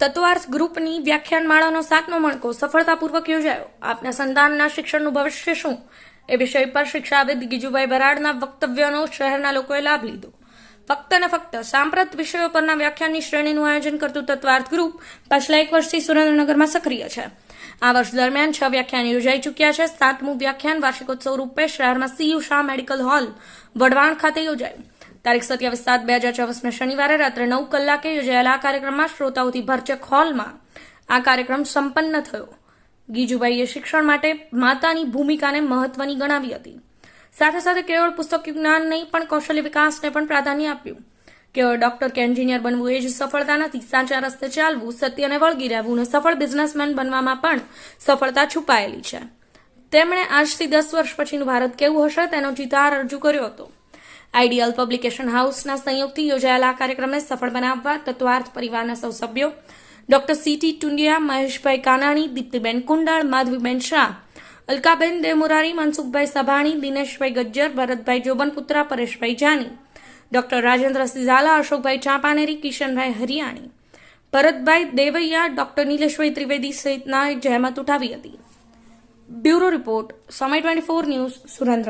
તત્વાર્થ ગ્રુપની વ્યાખ્યાનમાળાનો સાતમો મણકો સફળતાપૂર્વક યોજાયો. આપના સંતાનના શિક્ષણનું ભવિષ્ય શું? એ વિષય પર શિક્ષાવિદ ગીજુભાઈ બરાડના વક્તવ્યનો શહેરના લોકોએ લાભ લીધો. ફક્ત ને ફક્ત સાંપ્રત વિષયો પરના વ્યાખ્યાનની શ્રેણીનું આયોજન કરતું તત્વાર્થ ગ્રુપ પાછલા એક વર્ષથી સુરેન્દ્રનગરમાં સક્રિય છે. આ વર્ષ દરમિયાન છ વ્યાખ્યાન યોજાઈ ચૂક્યા છે. સાતમું વ્યાખ્યાન વાર્ષિકોત્સવ રૂપે શહેરમાં CU Shah medical hall Wadhwan ખાતે યોજાયું. તારીખ સત્યાવીસ સાત બે હજાર ચોવીસના શનિવારે રાત્રે નવ કલાકે યોજાયેલા આ કાર્યક્રમમાં શ્રોતાઓથી ભરચક હોલમાં આ કાર્યક્રમ સંપન્ન થયો. ગીજુભાઈએ શિક્ષણ માટે માતાની ભૂમિકાને મહત્વની ગણાવી હતી. સાથે સાથે કેવળ પુસ્તક જ્ઞાન નહીં, પણ કૌશલ્ય વિકાસને પણ પ્રાધાન્ય આપ્યું. કેવળ ડોક્ટર કે એન્જિનિયર બનવું એ જ સફળતા નથી. સાચા રસ્તે ચાલવું સત્યને વળગી રહેવું અને સફળ બિઝનેસમેન બનવામાં પણ સફળતા છુપાયેલી છે. તેમણે આજથી દસ વર્ષ પછીનું ભારત કેવું હશે તેનો ચિતાર રજૂ કર્યો હતો. આઈડિયલ પબ્લિકેશન હાઉસના સંયોગથી યોજાયેલા આ કાર્યક્રમને સફળ બનાવવા તત્વાર્થ પરિવારના સૌ સભ્યો, doctor CT Tundiya, Maheshbhai Kanani, Diptiben Kundal, Madhaviben Shah, Alkaben Devmurari Mansukhbhai Sabhani, Dineshbhai Gajjar, Bharatbhai Jobanputra, Pareshbhai Jani, doctor Rajendra Jhala, Ashokbhai Champaneri, Kishanbhai Hariyani, Bharatbhai Devaiya, doctor Nileshbhai Trivedi સહિતના જહેમત ઉઠાવી હતી. Bureau report, Samay twenty four news Surendra